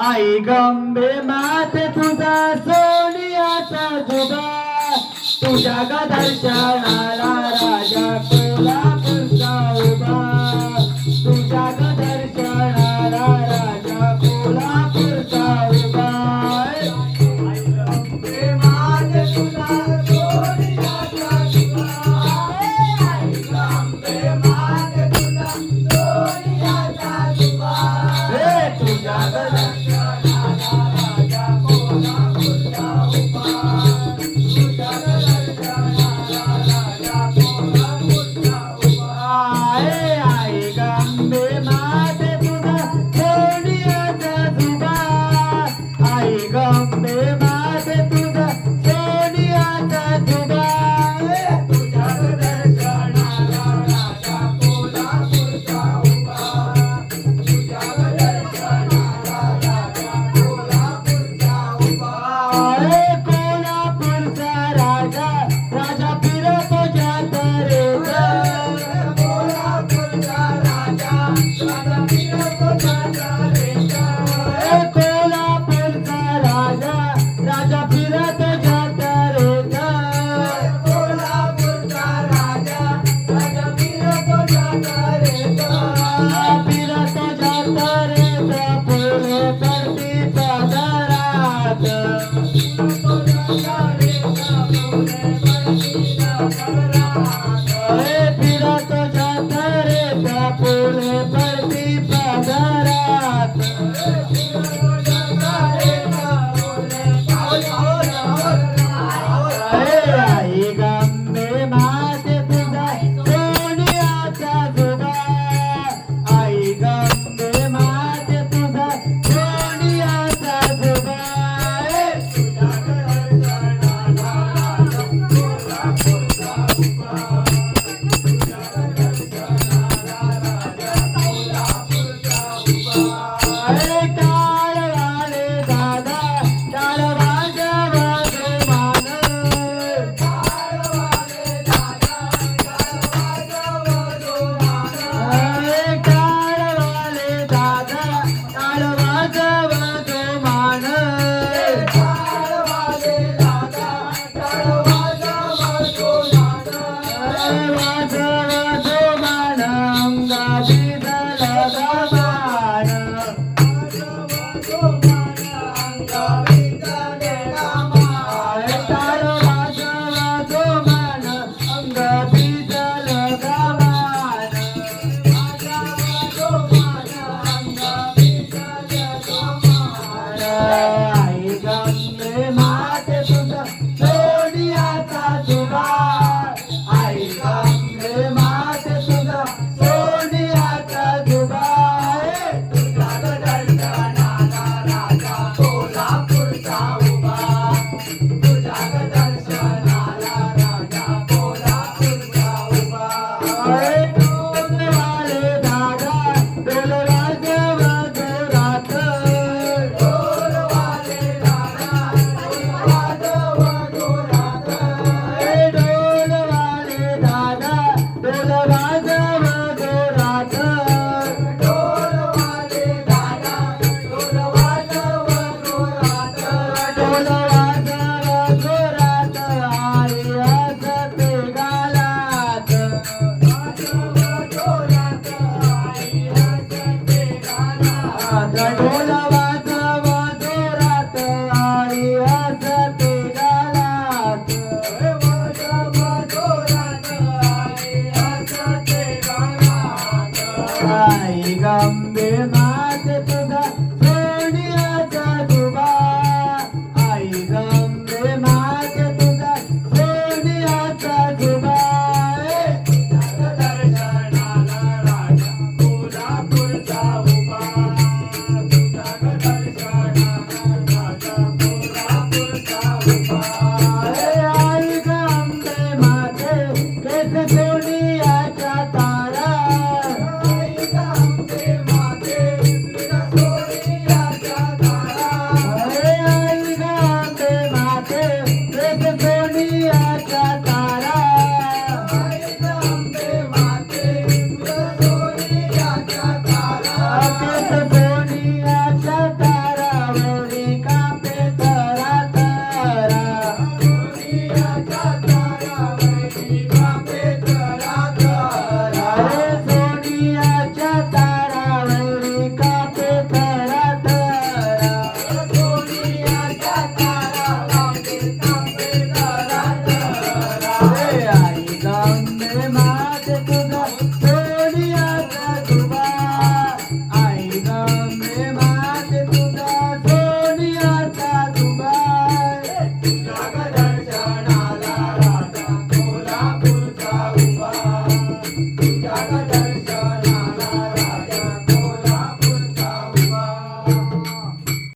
आई गंबे मात तुझा सोनियाचा जुबा तुझ्या गदर्शनाला राजा baby. Maria. mind.